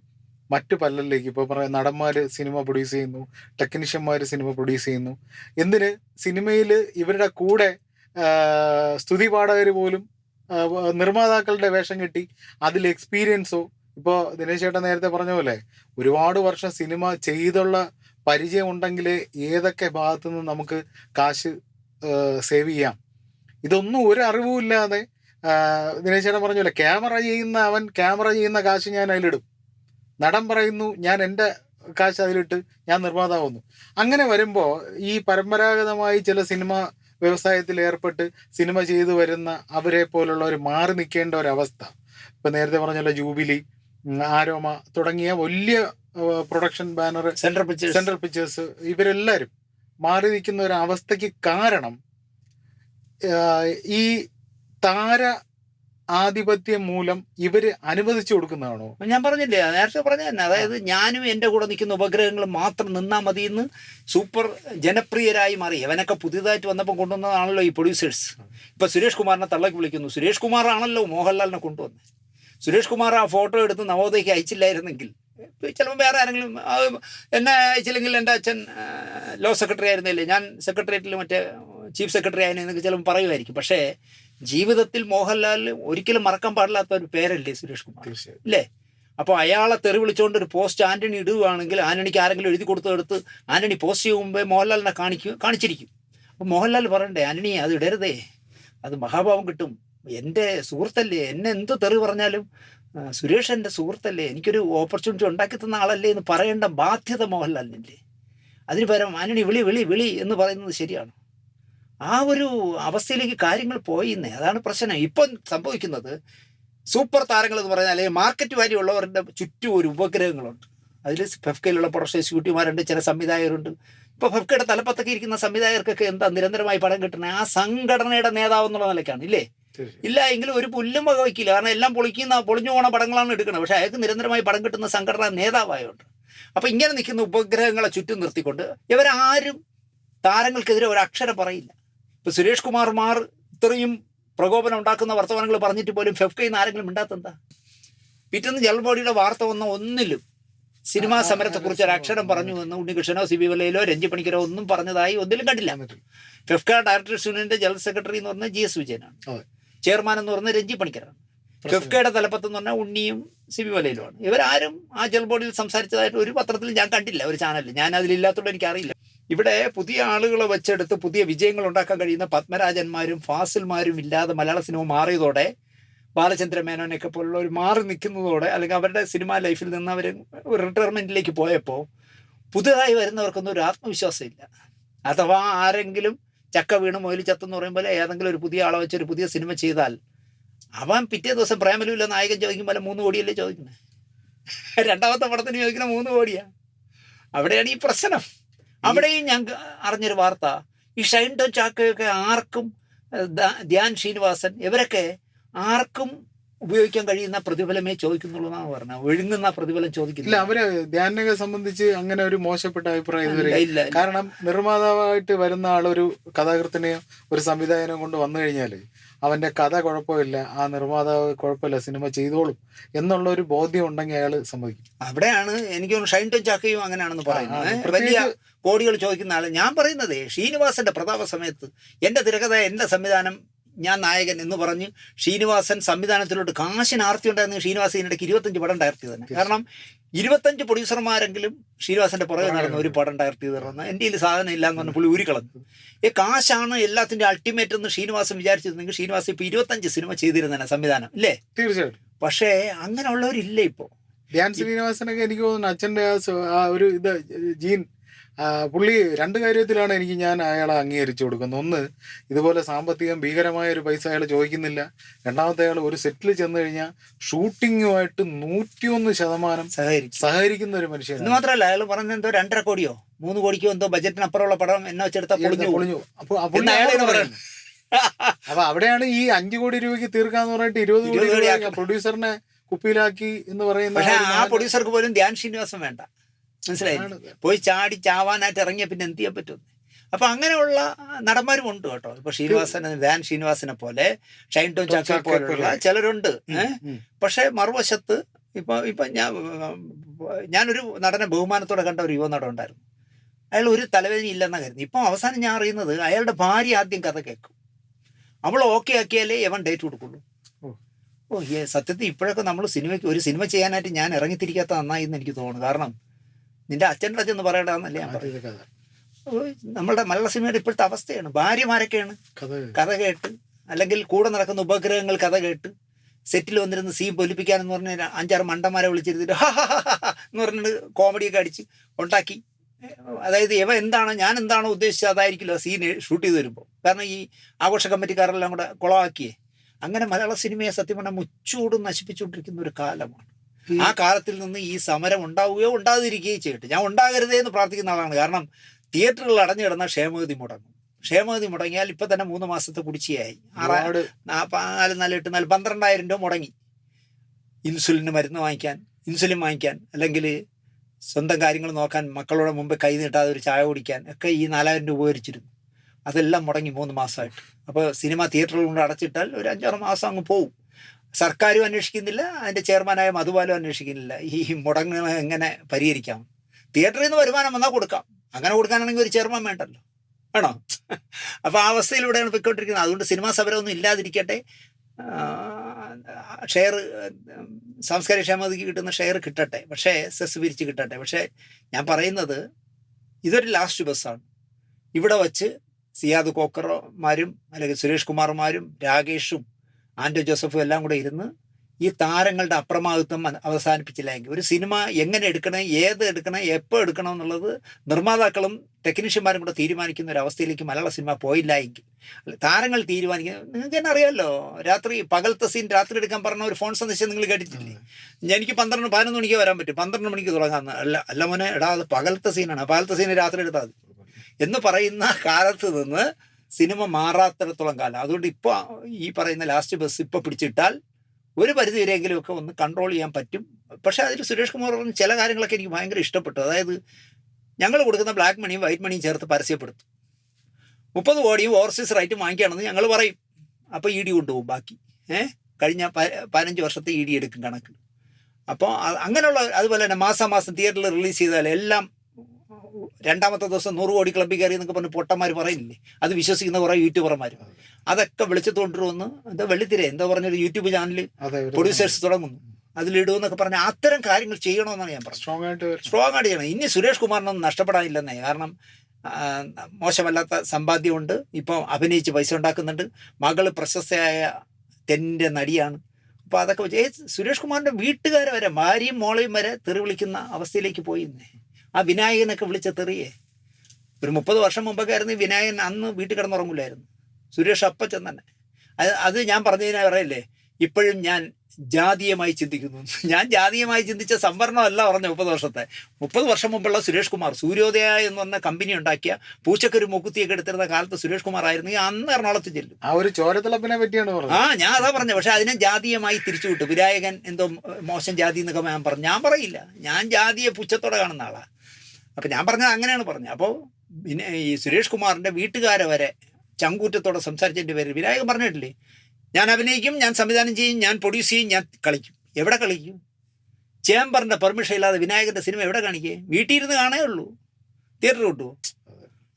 മറ്റു പലരിലേക്ക് ഇപ്പോൾ പറയാം നടന്മാർ സിനിമ പ്രൊഡ്യൂസ് ചെയ്യുന്നു ടെക്നീഷ്യന്മാർ സിനിമ പ്രൊഡ്യൂസ് ചെയ്യുന്നു. എന്തിന്? സിനിമയിൽ ഇവരുടെ കൂടെ സ്തുതി പാടകർ പോലും നിർമ്മാതാക്കളുടെ വേഷം കെട്ടി അതിൽ എക്സ്പീരിയൻസോ ഇപ്പോൾ ദിനേശ് ചേട്ടൻ നേരത്തെ പറഞ്ഞ പോലെ ഒരുപാട് വർഷം സിനിമ ചെയ്തുള്ള പരിചയം ഉണ്ടെങ്കിൽ ഏതൊക്കെ ഭാഗത്തു നിന്ന് നമുക്ക് കാശ് സേവ് ചെയ്യാം. ഇതൊന്നും ഒരു അറിവും ഇല്ലാതെ ആഹ് ദിനേശ് ചേട്ടൻ പോലെ ക്യാമറ ചെയ്യുന്ന അവൻ ക്യാമറ ചെയ്യുന്ന കാശ് ഞാൻ അതിലിടും. നടൻ പറയുന്നു ഞാൻ എന്റെ കാശ് അതിലിട്ട് ഞാൻ നിർമ്മാതാവുന്നു അങ്ങനെ വരുമ്പോൾ ഈ പരമ്പരാഗതമായി ചില സിനിമ വ്യവസായത്തിൽ ഏർപ്പെട്ട് സിനിമ ചെയ്തു വരുന്ന അവരെ പോലുള്ളവർ മാറി നിൽക്കേണ്ട ഒരവസ്ഥ. ഇപ്പൊ നേരത്തെ പറഞ്ഞല്ലോ ജൂബിലി ആരോമ തുടങ്ങിയ വലിയ production banner
Central Pictures
Central Pictures ഇവരെല്ലാവരും മാറി നിൽക്കുന്ന ഒരു അവസ്ഥയ്ക്ക് കാരണം ഈ താര ആധിപത്യം മൂലം ഇവർ അനുവദിച്ചു കൊടുക്കുന്നതാണോ?
ഞാൻ പറഞ്ഞില്ലേ നേരത്തെ പറഞ്ഞ തന്നെ. അതായത് ഞാനും എന്റെ കൂടെ നിൽക്കുന്ന ഉപഗ്രഹങ്ങൾ മാത്രം നിന്നാൽ മതി എന്ന് സൂപ്പർ ജനപ്രിയരായി മാറി. അവനൊക്കെ പുതിയതായിട്ട് വന്നപ്പോൾ കൊണ്ടുവന്നതാണല്ലോ ഈ പ്രൊഡ്യൂസേഴ്സ് ഇപ്പൊ സുരേഷ് കുമാറിനെ തള്ളക്ക് വിളിക്കുന്നു. സുരേഷ് കുമാറാണല്ലോ മോഹൻലാലിനെ കൊണ്ടുവന്നത് സുരേഷ് കുമാർ ആ ഫോട്ടോ എടുത്ത് നവോദയക്ക് അയച്ചില്ലായിരുന്നെങ്കിൽ ചിലപ്പോൾ വേറെ ആരെങ്കിലും എന്നെ അയച്ചില്ലെങ്കിൽ എന്റെ അച്ഛൻ ലോ സെക്രട്ടറി ആയിരുന്നില്ലേ? ഞാൻ സെക്രട്ടേറിയറ്റിൽ മറ്റേ ചീഫ് സെക്രട്ടറി ആയിരുന്നെങ്കിൽ ചിലപ്പോൾ പറയുമായിരിക്കും. പക്ഷേ ജീവിതത്തിൽ മോഹൻലാൽ ഒരിക്കലും മറക്കാൻ പാടില്ലാത്ത ഒരു പേരല്ലേ സുരേഷ് കുമാർ?
അല്ലേ?
അപ്പൊ അപ്പോൾ അയാളെ തെറി വിളിച്ചുകൊണ്ട് ഒരു പോസ്റ്റ് ആന്റണി ഇടുകയാണെങ്കിൽ ആന്റണിക്ക് ആരെങ്കിലും എഴുതി കൊടുത്തെടുത്ത് ആന്റണി പോസ്റ്റ് ചെയ്യും മുമ്പേ മോഹൻലാലിനെ കാണിക്കും കാണിച്ചിരിക്കും. അപ്പോൾ മോഹൻലാൽ പറയണ്ടേ ആന്റണി അത് ഇടരുതേ. അത് മഹാഭാവം കിട്ടും. എന്റെ സുഹൃത്തല്ലേ എന്നെ എന്ത് തെറി പറഞ്ഞാലും സുരേഷ് എന്റെ സുഹൃത്തല്ലേ എനിക്കൊരു ഓപ്പർച്യൂണിറ്റി ഉണ്ടാക്കി തന്ന ആളല്ലേ എന്ന് പറയേണ്ട ബാധ്യത മോഹൻലാലിനില്ലേ? അതിന് പകരം ആന്റണി വിളി വിളി വിളി എന്ന് പറയുന്നത് ശരിയാണ്? ആ ഒരു അവസ്ഥയിലേക്ക് കാര്യങ്ങൾ പോയിന്നേ. അതാണ് പ്രശ്നം. ഇപ്പം സംഭവിക്കുന്നത് സൂപ്പർ താരങ്ങൾ എന്ന് പറഞ്ഞാൽ അല്ലെങ്കിൽ മാർക്കറ്റ് വാല്യൂ ഉള്ളവരുടെ ചുറ്റും ഒരു ഉപഗ്രഹങ്ങളുണ്ട്. അതിൽ ഫെഫ്കയിലുള്ള പ്രൊഡക്ഷൻ എക്സിക്യൂട്ടീവുമാരുണ്ട് ചില സംവിധായകരുണ്ട്. ഇപ്പോൾ ഫെഫ്കയുടെ തലപ്പത്തൊക്കെ ഇരിക്കുന്ന സംവിധായകർക്കൊക്കെ എന്താ നിരന്തരമായി പടം കിട്ടുന്നത്? ആ സംഘടനയുടെ നേതാവ് എന്നുള്ള നിലയ്ക്കാണ് ഇല്ലേ? ഇല്ല എങ്കിലും ഒരു പുല്ലും വക വയ്ക്കില്ല കാരണം എല്ലാം പൊളിക്കുന്ന പൊളിഞ്ഞു പോണ പടങ്ങളാണ് എടുക്കുന്നത്. പക്ഷെ അയാൾക്ക് നിരന്തരമായി പടം കിട്ടുന്ന സംഘടനാ നേതാവായോണ്ട്. അപ്പൊ ഇങ്ങനെ നിൽക്കുന്ന ഉപഗ്രഹങ്ങളെ ചുറ്റും നിർത്തിക്കൊണ്ട് ഇവരാരും താരങ്ങൾക്കെതിരെ ഒരു അക്ഷരം പറയില്ല. ഇപ്പൊ സുരേഷ് കുമാർ മാർ ഇത്രയും പ്രകോപനം ഉണ്ടാക്കുന്ന വർത്തമാനങ്ങൾ പറഞ്ഞിട്ട് പോലും ഫെഫ്കയിൽ നിന്ന് ആരെങ്കിലും മിണ്ടാത്തെന്താ പിറ്റേന്ന് ജൽബോഡിയുടെ വാർത്ത വന്ന ഒന്നിലും സിനിമാ സമരത്തെക്കുറിച്ച് ഒരു അക്ഷരം പറഞ്ഞു എന്ന് ഉണ്ണികൃഷ്ണനോ സി ബി വലയിലോ രഞ്ജിപ്പണിക്കരോ ഒന്നും പറഞ്ഞതായി ഒന്നിലും കണ്ടില്ല. ഫെഫ്ക ഡയറക്ടേഴ്സ് യൂണിയന്റെ ജനറൽ സെക്രട്ടറി എന്ന് പറഞ്ഞാൽ ജി എസ് വിജയനാണ്. ചെയർമാൻ എന്ന് പറഞ്ഞാൽ രഞ്ജി പണിക്കരാണ്. ഫെഫ്കയുടെ തലപ്പത്ത് എന്ന് പറഞ്ഞാൽ ഉണ്ണിയും സി ബി വലയിലുമാണ് ഇവരാരും ആ ജൽ ബോഡിയിൽ സംസാരിച്ചതായിട്ട് ഒരു പത്രത്തിൽ ഞാൻ കണ്ടില്ല ഒരു ചാനലിൽ ഞാൻ അതിലില്ലാത്തതുകൊണ്ട് എനിക്കറിയില്ല. ഇവിടെ പുതിയ ആളുകളെ വെച്ചെടുത്ത് പുതിയ വിജയങ്ങൾ ഉണ്ടാക്കാൻ കഴിയുന്ന പത്മരാജന്മാരും ഫാസിൽമാരും ഇല്ലാതെ മലയാള സിനിമ മാറിയതോടെ ബാലചന്ദ്ര മേനോനൊക്കെ പോലുള്ളവർ മാറി നിൽക്കുന്നതോടെ അല്ലെങ്കിൽ അവരുടെ സിനിമാ ലൈഫിൽ നിന്ന് അവർ ഒരു റിട്ടയർമെന്റിലേക്ക് പോയപ്പോൾ പുതുതായി വരുന്നവർക്കൊന്നും ഒരു ആത്മവിശ്വാസം ഇല്ല. അഥവാ ആരെങ്കിലും ചക്ക വീണ് മൊയിൽ ചത്തെന്ന് പറയുമ്പോൾ ഏതെങ്കിലും ഒരു പുതിയ ആളെ വെച്ച് ഒരു പുതിയ സിനിമ ചെയ്താൽ അവൻ പിറ്റേ ദിവസം പ്രേമലുമില്ല നായകൻ ചോദിക്കുമ്പോൾ മൂന്ന് കോടിയല്ലേ ചോദിക്കുന്നത് രണ്ടാമത്തെ പടത്തിന് ചോദിക്കുന്ന മൂന്ന് കോടിയാണ് അവിടെയാണ് ഈ പ്രശ്നം. അവിടെയും ഞാൻ അറിഞ്ഞൊരു വാർത്ത. ഈ ഷൈൻ ടോ ചാക്കയൊക്കെ ആർക്കും ധ്യാൻ ശ്രീനിവാസൻ ഇവരൊക്കെ ആർക്കും ഉപയോഗിക്കാൻ കഴിയുന്ന പ്രതിഫലമേ ചോദിക്കുന്നുള്ളൂ എന്നാണ് പറഞ്ഞത്. ഒഴുങ്ങുന്ന പ്രതിഫലം ചോദിക്കില്ല
അവർ ധ്യാനകെ സംബന്ധിച്ച് അങ്ങനെ ഒരു മോശപ്പെട്ട അഭിപ്രായം ഇതുവരെ
ഇല്ല.
കാരണം നിർമ്മാതാവായിട്ട് വരുന്ന ആളൊരു കഥാകൃത്തിനെ ഒരു സംവിധായകനെ കൊണ്ട് വന്നു കഴിഞ്ഞാൽ അവന്റെ കഥ കുഴപ്പമില്ല ആ നിർമ്മാതാവ് കുഴപ്പമില്ല സിനിമ ചെയ്തോളും എന്നുള്ള ഒരു ബോധ്യം ഉണ്ടെങ്കിൽ അയാൾ സമ്മതിക്കും.
അവിടെയാണ് എനിക്ക് ഷൈൻ ടച്ചാക്കയും അങ്ങനെയാണെന്ന് പറയുന്നത്. വലിയ കോടികൾ ചോദിക്കുന്ന ആൾ. ഞാൻ പറയുന്നത് ശ്രീനിവാസന്റെ പ്രതാപ സമയത്ത് എന്റെ തിരക്കഥ എന്റെ സംവിധാനം ഞാൻ നായകൻ എന്ന് പറഞ്ഞ് ശ്രീനിവാസൻ സംവിധാനത്തിലോട്ട് കാശിന് ആർത്തി ഉണ്ടായിരുന്നു ശ്രീനിവാസൻ ഇതിനിടയ്ക്ക് ഇരുപത്തഞ്ച് പടം ചെയ്തത് തന്നെ. കാരണം ഇരുപത്തഞ്ച് പ്രൊഡ്യൂസർമാരെങ്കിലും ശ്രീനിവാസന്റെ പുറകെ നടന്ന ഒരു പടം ചെയ്ത് തരണം എന്റെ കയ്യിൽ സാധനം ഇല്ല എന്ന് പറഞ്ഞ പുള്ളി ഊരിക്കളഞ്ഞു. ഈ കാശാണ് എല്ലാത്തിന്റെ അൾട്ടിമേറ്റ് എന്ന് ശ്രീനിവാസൻ വിചാരിച്ചിരുന്നെങ്കിൽ ശ്രീനിവാസൻ ഇപ്പൊ ഇരുപത്തഞ്ച് സിനിമ ചെയ്തിരുന്നതന്നെ സംവിധാനം ഇല്ലേ?
തീർച്ചയായിട്ടും.
പക്ഷേ അങ്ങനെയുള്ളവരില്ല ഇപ്പോ.
ധ്യാൻ ശ്രീനിവാസനൊക്കെ എനിക്ക് തോന്നുന്നു അച്ഛന്റെ ആ ഒരു ഇത് ജീൻ. പുള്ളി രണ്ട് കാര്യത്തിലാണ് എനിക്ക് ഞാൻ അയാളെ അംഗീകരിച്ചു കൊടുക്കുന്നത്. ഒന്ന് ഇതുപോലെ സാമ്പത്തികം ഭീകരമായ ഒരു പൈസ അയാൾ ചോദിക്കുന്നില്ല. രണ്ടാമത്തെ അയാൾ ഒരു സെറ്റിൽ ചെന്ന് കഴിഞ്ഞാൽ ഷൂട്ടിങ്ങുമായിട്ട് നൂറ്റിയൊന്ന് ശതമാനം
സഹകരിക്കും.
സഹകരിക്കുന്ന ഒരു
എന്ന്
മനുഷ്യനാണ്
മാത്രമല്ല അയാൾ പറഞ്ഞ എന്തോ രണ്ടര കോടിയോ? മൂന്ന് കോടിക്കോ എന്തോ ബജറ്റിനപ്പുറമുള്ള പടം എന്നെ വെച്ചെടുത്ത പൊളിഞ്ഞു
അപ്പൊ. അപ്പൊ അവിടെയാണ് ഈ അഞ്ചു കോടി രൂപയ്ക്ക് തീർക്കാന്ന് പറഞ്ഞിട്ട് ഇരുപത് കോടി. പ്രൊഡ്യൂസറിനെ കുപ്പിയിലാക്കി എന്ന് പറയുന്ന
പക്ഷെ ആ പ്രൊഡ്യൂസർക്ക് പോലും ധ്യാൻ ശ്രീനിവാസം വേണ്ട. മനസ്സിലായി? പോയി ചാടി ചാവാനായിട്ട് ഇറങ്ങിയ പിന്നെ എന്ത് ചെയ്യാൻ പറ്റും? അപ്പൊ അങ്ങനെയുള്ള നടന്മാരും ഉണ്ട് കേട്ടോ. ഇപ്പൊ ശ്രീനിവാസൻ ധ്യാൻ ശ്രീനിവാസനെ പോലെ ഷൈൻ ടോൺ ചാക്കെ പോലുള്ള
പോലെ.
ചിലരുണ്ട്. പക്ഷെ മറുവശത്ത് ഇപ്പൊ ഇപ്പൊ ഞാൻ ഞാനൊരു നടനെ ബഹുമാനത്തോടെ കണ്ട ഒരു യുവ നടൻ ഉണ്ടായിരുന്നു. അയാൾ ഒരു തലവേദന ഇല്ലെന്ന കരുതി. ഇപ്പം അവസാനം ഞാൻ അറിയുന്നത് അയാളുടെ ഭാര്യ ആദ്യം കഥ കേൾക്കും. അവൾ ഓക്കെ ആക്കിയാലേ എവൻ ഡേറ്റ് കൊടുക്കുള്ളൂ.
ഓ.
ഈ ഏ സത്യത്തിൽ ഇപ്പോഴൊക്കെ നമ്മൾ സിനിമയ്ക്ക് ഒരു സിനിമ ചെയ്യാനായിട്ട് ഞാൻ ഇറങ്ങിത്തിരിക്കാത്ത നന്നായി എന്ന് എനിക്ക് തോന്നുന്നു. കാരണം നിന്റെ അച്ഛന്റെ അച്ഛൻ എന്ന് പറയണ്ടെന്നല്ലേ ഞാൻ പറയുന്നത് നമ്മളുടെ മലയാള സിനിമയുടെ ഇപ്പോഴത്തെ അവസ്ഥയാണ്. ഭാര്യമാരൊക്കെയാണ്
കഥ
കഥ കേട്ട്. അല്ലെങ്കിൽ കൂടെ നടക്കുന്ന ഉപഗ്രഹങ്ങൾ കഥ കേട്ട്. സെറ്റിൽ വന്നിരുന്ന് സീൻ പൊലിപ്പിക്കാനെന്ന് പറഞ്ഞാൽ അഞ്ചാറ് മണ്ടന്മാരെ ഹാ എന്ന് പറഞ്ഞിട്ട് കോമഡിയൊക്കെ അടിച്ച് ഉണ്ടാക്കി. അതായത് ഇവ എന്താണ് ഞാൻ എന്താണോ ഉദ്ദേശിച്ചത് അതായിരിക്കില്ല സീൻ ഷൂട്ട് ചെയ്ത് വരുമ്പോൾ കാരണം ഈ ആഘോഷ കമ്മിറ്റിക്കാരെല്ലാം കൂടെ കുളമാക്കിയേ. അങ്ങനെ മലയാള സിനിമയെ സത്യം പറഞ്ഞാൽ മുച്ചൂട് നശിപ്പിച്ചുകൊണ്ടിരിക്കുന്ന ഒരു കാലമാണ്. ആ കാലത്തിൽ നിന്ന് ഈ സമരം ഉണ്ടാവുകയോ ഉണ്ടാകാതിരിക്കുകയോ ചെയ്യട്ടെ. ഞാൻ ഉണ്ടാകരുതേ എന്ന് പ്രാർത്ഥിക്കുന്ന ആളാണ്. കാരണം തിയേറ്ററുകൾ അടഞ്ഞു കിടന്ന ക്ഷേമഗതി മുടങ്ങും. ക്ഷേമഗതി മുടങ്ങിയാൽ ഇപ്പൊ തന്നെ മൂന്ന് മാസത്തെ കുടിശ്ശിയായി ആറാ
ഒരുപാട്
നാ- പ- നാല് നാല് എട്ട് നാല് പന്ത്രണ്ടായിരം രൂപ മുടങ്ങി. ഇൻസുലിന് മരുന്ന് വാങ്ങിക്കാൻ ഇൻസുലിൻ വാങ്ങിക്കാൻ അല്ലെങ്കിൽ സ്വന്തം കാര്യങ്ങൾ നോക്കാൻ മക്കളുടെ മുമ്പ് കൈ നീട്ടാതെ ഒരു ചായ കുടിക്കാൻ ഒക്കെ ഈ നാലായിരം രൂപ ഉപകരിച്ചിരുന്നു. അതെല്ലാം മുടങ്ങി മൂന്ന് മാസമായിട്ട്. അപ്പോൾ സിനിമ തിയേറ്ററുകൾ കൊണ്ട് അടച്ചിട്ടാൽ ഒരു അഞ്ചാറ് മാസം അങ്ങ് പോവും. സർക്കാരും അന്വേഷിക്കുന്നില്ല അതിന്റെ ചെയർമാനായ മധുബാലും അന്വേഷിക്കുന്നില്ല. ഈ മുടങ്ങുന്ന എങ്ങനെ പരിഹരിക്കാം? തിയേറ്ററിൽ നിന്ന് വരുമാനം വന്നാൽ കൊടുക്കാം. അങ്ങനെ കൊടുക്കാനാണെങ്കിൽ ഒരു ചെയർമാൻ വേണ്ടല്ലോ. വേണോ? അപ്പൊ ആ അവസ്ഥയിലൂടെയാണ് പോയിക്കൊണ്ടിരിക്കുന്നത്. അതുകൊണ്ട് സിനിമാ സമരമൊന്നും ഇല്ലാതിരിക്കട്ടെ. ഷെയർ സാംസ്കാരിക ക്ഷേമതയ്ക്ക് കിട്ടുന്ന ഷെയർ കിട്ടട്ടെ. പക്ഷേ സെസ് പിരിച്ച് കിട്ടട്ടെ. പക്ഷേ ഞാൻ പറയുന്നത് ഇതൊരു ലാസ്റ്റ് ബസ്സാണ്. ഇവിടെ വച്ച് സിയാദ് കോക്കർമാരും അല്ലെങ്കിൽ സുരേഷ് കുമാർമാരും രാകേഷും ആൻഡോ ജോസഫും എല്ലാം കൂടെ ഇരുന്ന് ഈ താരങ്ങളുടെ അപ്രമാദിത്വം അവസാനിപ്പിച്ചില്ല എങ്കിൽ. ഒരു സിനിമ എങ്ങനെ എടുക്കണം ഏത് എടുക്കണം എപ്പോൾ എടുക്കണം എന്നുള്ളത് നിർമ്മാതാക്കളും ടെക്നീഷ്യന്മാരും കൂടെ തീരുമാനിക്കുന്ന ഒരു അവസ്ഥയിലേക്ക് മലയാള സിനിമ പോയില്ല എങ്കിൽ. അല്ല, താരങ്ങൾ തീരുമാനിക്കുന്നത് നിങ്ങൾക്ക് തന്നെ അറിയാമല്ലോ രാത്രി പകലത്തെ സീൻ രാത്രി എടുക്കാൻ പറഞ്ഞ ഒരു ഫോൺ സന്ദേശം നിങ്ങൾ കേട്ടിട്ടില്ലേ? എനിക്ക് പന്ത്രണ്ട് പതിനൊന്ന് മണിക്ക് വരാൻ പറ്റും. പന്ത്രണ്ട് മണിക്ക് തുടങ്ങാമെന്ന് അല്ല അല്ല മോനെ എടാ അത് പകലത്തെ സീനാണ് പകലത്തെ സീൻ രാത്രി എടുത്താൽ മതി. എന്ന് പറയുന്ന കാലത്ത് നിന്ന് സിനിമ മാറാത്തിടത്തോളം കാലം. അതുകൊണ്ട് ഇപ്പോൾ ഈ പറയുന്ന ലാസ്റ്റ് ബസ് ഇപ്പോൾ പിടിച്ചിട്ടാൽ ഒരു പരിധി ഒക്കെ ഒന്ന് കൺട്രോൾ ചെയ്യാൻ പറ്റും. പക്ഷേ അതിൽ സുരേഷ് കുമാർ പറഞ്ഞ ചില കാര്യങ്ങളൊക്കെ എനിക്ക് ഭയങ്കര ഇഷ്ടപ്പെട്ടു. അതായത് ഞങ്ങൾ കൊടുക്കുന്ന ബ്ലാക്ക് മണിയും വൈറ്റ് മണിയും ചേർത്ത് പരസ്യപ്പെടുത്തും. മുപ്പത് കോടിയും ഓവർസീസ് റൈറ്റ് വാങ്ങിക്കുകയാണെന്ന് ഞങ്ങൾ പറയും. അപ്പോൾ ഇ ഡി കൊണ്ടുപോകും ബാക്കി. ഏഹ് കഴിഞ്ഞ പതിനഞ്ച് വർഷത്തെ ഇ ഡി എടുക്കും കണക്ക്. അപ്പോൾ അങ്ങനെയുള്ള അതുപോലെ തന്നെ മാസം മാസം തിയേറ്ററിൽ റിലീസ് ചെയ്താൽ എല്ലാം രണ്ടാമത്തെ ദിവസം നൂറ് കോടി ക്ലബ്ബിൽ കയറി എന്നൊക്കെ പറഞ്ഞ് പൊട്ടന്മാർ പറയുന്നില്ലേ? അത് വിശ്വസിക്കുന്ന കുറേ യൂട്യൂബർമാർ അതൊക്കെ വിളിച്ചു കൊണ്ടുവന്ന് എന്താ വെള്ളിത്തിര എന്താ പറഞ്ഞൊരു യൂട്യൂബ് ചാനൽ പ്രൊഡ്യൂസേഴ്സ് തുടങ്ങുന്നു. അതിലിടുമെന്നൊക്കെ പറഞ്ഞ അത്തരം കാര്യങ്ങൾ ചെയ്യണമെന്നാണ് ഞാൻ പറഞ്ഞത്.
സ്ട്രോങ് ആയിട്ട്.
സ്ട്രോങ് ആയിട്ട് ചെയ്യണം. ഇനി സുരേഷ് കുമാറിനൊന്നും നഷ്ടപ്പെടാനില്ലെന്നേ. കാരണം മോശമല്ലാത്ത സമ്പാദ്യമുണ്ട്. ഇപ്പം അഭിനയിച്ച് പൈസ ഉണ്ടാക്കുന്നുണ്ട്. മകൾ പ്രശസ്തയായ തെന്നിന്റെ നടിയാണ്. അപ്പോൾ അതൊക്കെ വെച്ച് സുരേഷ് കുമാറിന്റെ വീട്ടുകാരെ വരെ ഭാര്യയും മോളെയും വരെ തെറി വിളിക്കുന്ന അവസ്ഥയിലേക്ക് പോയിന്നേ ആ വിനായകനൊക്കെ വിളിച്ച തെറിയേ. ഒരു മുപ്പത് വർഷം മുമ്പൊക്കെ ആയിരുന്നു വിനായകൻ അന്ന് വീട്ടിൽ കിടന്നുറങ്ങില്ലായിരുന്നു സുരേഷ് അപ്പച്ചൻ തന്നെ അത് അത് ഞാൻ പറഞ്ഞതിനാ പറയല്ലേ? ഇപ്പോഴും ഞാൻ ജാതീയമായി ചിന്തിക്കുന്നു. ഞാൻ ജാതീയമായി ചിന്തിച്ച സംവരണമല്ല പറഞ്ഞ മുപ്പത് വർഷത്തെ. മുപ്പത് വർഷം മുമ്പുള്ള സുരേഷ് കുമാർ സൂര്യോദയ എന്ന് പറഞ്ഞ കമ്പനി ഉണ്ടാക്കിയ പൂച്ചക്കൊരു മുക്കുത്തിയൊക്കെ എടുത്തിരുന്ന കാലത്ത് സുരേഷ് കുമാർ ആയിരുന്നു. അന്ന് എറണാകുളത്ത് ചെല്ലും.
ആ ഒരു ചോരത്തിളപ്പിനെ പറ്റിയാണ്
ആ ഞാൻ അതാ പറഞ്ഞത് പക്ഷെ അതിനെ ജാതീയമായി തിരിച്ചു വിട്ടു. വിനായകൻ എന്തോ മോശം ജാതി എന്നൊക്കെ ഞാൻ പറഞ്ഞു. ഞാൻ പറയില്ല. ഞാൻ ജാതിയെ പുച്ഛത്തോടെ കാണുന്ന ആളാ. അപ്പൊ ഞാൻ പറഞ്ഞത് അങ്ങനെയാണ് പറഞ്ഞത്. അപ്പോൾ പിന്നെ ഈ സുരേഷ് കുമാറിന്റെ വീട്ടുകാരെ വരെ ചങ്കൂറ്റത്തോടെ സംസാരിച്ചതിന്റെ പേരിൽ വിനായകൻ പറഞ്ഞിട്ടില്ലേ? ഞാൻ അഭിനയിക്കും ഞാൻ സംവിധാനം ചെയ്യും ഞാൻ പ്രൊഡ്യൂസ് ചെയ്യും ഞാൻ കളിക്കും. എവിടെ കളിക്കും? ചേംബറിന്റെ പെർമിഷൻ ഇല്ലാതെ വിനായകന്റെ സിനിമ എവിടെ കാണിക്കേ? വീട്ടിൽ ഇരുന്ന് കാണേ ഉള്ളൂ. തിയേറ്റർ കിട്ടുമോ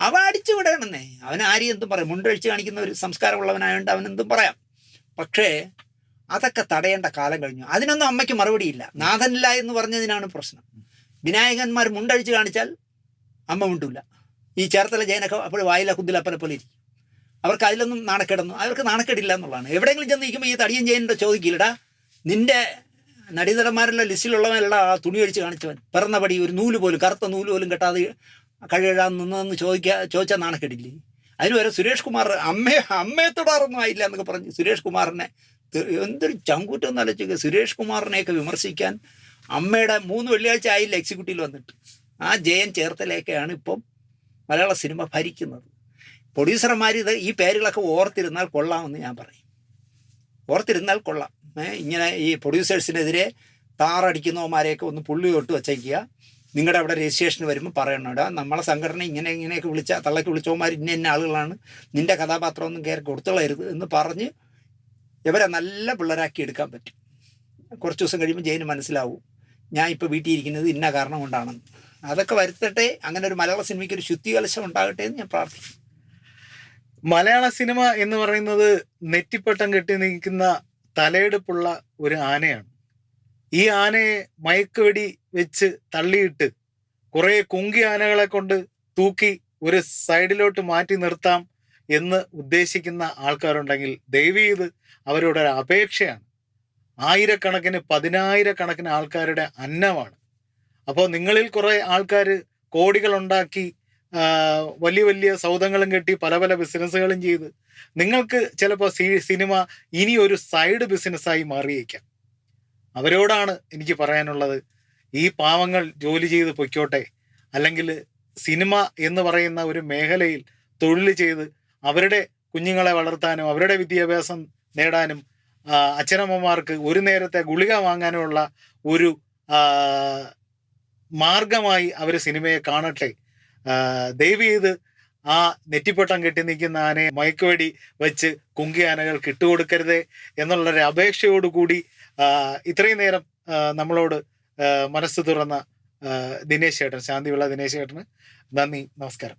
അവൻ അടിച്ചു വിടണമെന്നേ അവൻ ആരും എന്തും പറയും. മുണ്ടഴിച്ച് കാണിക്കുന്ന ഒരു സംസ്കാരമുള്ളവനായതുകൊണ്ട് അവൻ എന്തും പറയാം. പക്ഷേ അതൊക്കെ തടയേണ്ട കാലം കഴിഞ്ഞു. അതിനൊന്നും അമ്മയ്ക്ക് മറുപടിയില്ല. നാഥനില്ല എന്ന് പറഞ്ഞതിനാണ് പ്രശ്നം. വിനായകന്മാർ മുണ്ടഴിച്ച് കാണിച്ചാൽ അമ്മ മുണ്ടില്ല ഈ ചേർത്തല ജയനൊക്കെ അപ്പോൾ വായില കുന്തിലപ്പനെ പോലെ ഇരിക്കും. അവർക്ക് അതിലൊന്നും നാണക്കേടൊന്നും അവർക്ക് നാണക്കേടില്ല എന്നുള്ളതാണ്. എവിടെയെങ്കിലും ചെന്ന് നിൽക്കുമ്പോൾ ഈ തടിയൻ ജയനോട് ചോദിക്കില്ലടാ നിന്റെ നടീതരന്മാരുടെ ലിസ്റ്റിലുള്ളവനല്ല ആ തുണി ഒഴിച്ച് കാണിച്ചവൻ. പിറന്ന പടി ഒരു നൂൽ പോലും കറുത്ത നൂൽ പോലും കെട്ടാതെ കഴിയാൻ നിന്നതെന്ന് ചോദിക്കുക ചോദിച്ചാൽ നാണക്കേടില്ലേ? അതിന് വരെ സുരേഷ് കുമാർ അമ്മയെ അമ്മയെ തൊടാറൊന്നും ആയില്ല എന്നൊക്കെ പറഞ്ഞ് സുരേഷ് കുമാറിനെ എന്തൊരു ചങ്കൂറ്റം എന്ന് ആലോചിക്കുക സുരേഷ് കുമാറിനെയൊക്കെ വിമർശിക്കാൻ അമ്മയുടെ മൂന്ന് വെള്ളിയാഴ്ച ആയില്ല എക്സിക്യൂട്ടീവിൽ വന്നിട്ട്. ആ ജയൻ ചേർത്തലയൊക്കെയാണ് ഇപ്പം മലയാള സിനിമ ഭരിക്കുന്നത്. പ്രൊഡ്യൂസർമാർ ഇത് ഈ പേരുകളൊക്കെ ഓർത്തിരുന്നാൽ കൊള്ളാമെന്ന് ഞാൻ പറയും. ഓർത്തിരുന്നാൽ കൊള്ളാം. ഇങ്ങനെ ഈ പ്രൊഡ്യൂസേഴ്സിനെതിരെ താറടിക്കുന്നവന്മാരെയൊക്കെ ഒന്ന് പുള്ളി തൊട്ട് വെച്ചേക്കുക. നിങ്ങളുടെ അവിടെ രജിസ്ട്രേഷൻ വരുമ്പോൾ പറയണോടാ നമ്മളെ സംഘടന ഇങ്ങനെ ഇങ്ങനെയൊക്കെ വിളിച്ച തള്ളക്ക് വിളിച്ചവന്മാർ ഇന്ന ഇന്ന ആളുകളാണ്. നിന്റെ കഥാപാത്രം ഒന്നും കയറി കൊടുത്തുള്ളരുത് എന്ന് പറഞ്ഞ് ഇവരെ നല്ല പിള്ളേരാക്കി എടുക്കാൻ പറ്റും. കുറച്ച് ദിവസം കഴിയുമ്പോൾ ജയിന് മനസ്സിലാവും. ഞാൻ ഇപ്പോൾ വീട്ടിൽ ഇരിക്കുന്നത് ഇന്ന കാരണം കൊണ്ടാണെന്ന്. അതൊക്കെ വരുത്തട്ടെ അങ്ങനെ ഒരു മലയാള സിനിമയ്ക്ക് ഒരു ശുദ്ധി കലശം ഉണ്ടാകട്ടെ എന്ന് ഞാൻ പ്രാർത്ഥിക്കുന്നു.
മലയാള സിനിമ എന്ന് പറയുന്നത് നെറ്റിപ്പട്ടം കെട്ടി നിൽക്കുന്ന തലയെടുപ്പുള്ള ഒരു ആനയാണ്. ഈ ആനയെ മയക്കുവെടി വെച്ച് തള്ളിയിട്ട് കുറേ കുങ്കി ആനകളെ കൊണ്ട് തൂക്കി ഒരു സൈഡിലോട്ട് മാറ്റി നിർത്താം എന്ന് ഉദ്ദേശിക്കുന്ന ആൾക്കാരുണ്ടെങ്കിൽ ദയവ് ചെയ്ത് അവരുടെ ഒരു അപേക്ഷയാണ്. ആയിരക്കണക്കിന് പതിനായിരക്കണക്കിന് ആൾക്കാരുടെ അന്നമാണ്. അപ്പോൾ നിങ്ങളിൽ കുറേ ആൾക്കാർ കോടികൾ ഉണ്ടാക്കി വലിയ വലിയ സൗദങ്ങളും കെട്ടി പല പല ബിസിനസ്സുകളും ചെയ്ത് നിങ്ങൾക്ക് ചിലപ്പോൾ സിനിമ ഇനി ഒരു സൈഡ് ബിസിനസ്സായി മാറിയേക്കാം. അവരോടാണ് എനിക്ക് പറയാനുള്ളത് ഈ പാവങ്ങൾ ജോലി ചെയ്ത് പൊയ്ക്കോട്ടെ. അല്ലെങ്കിൽ സിനിമ എന്ന് പറയുന്ന ഒരു മേഖലയിൽ തൊഴിൽ ചെയ്ത് അവരുടെ കുഞ്ഞുങ്ങളെ വളർത്താനും അവരുടെ വിദ്യാഭ്യാസം നേടാനും അച്ഛനമ്മമാർക്ക് ഒരു നേരത്തെ ഗുളിക വാങ്ങാനുള്ള ഒരു മാർഗമായി അവർ സിനിമയെ കാണട്ടെ. ദയവ് ആ നെറ്റിപ്പട്ടം കെട്ടി നിൽക്കുന്ന ആനയെ മയക്കുവടി വെച്ച് കുങ്കി ആനകൾ കിട്ടുകൊടുക്കരുതേ എന്നുള്ളൊരു അപേക്ഷയോടുകൂടി ഇത്രയും നേരം നമ്മളോട് മനസ്സ് തുറന്ന ദിനേശ് ചേട്ടൻ ശാന്തിവിള ദിനേശ് ചേട്ടന് നന്ദി നമസ്കാരം.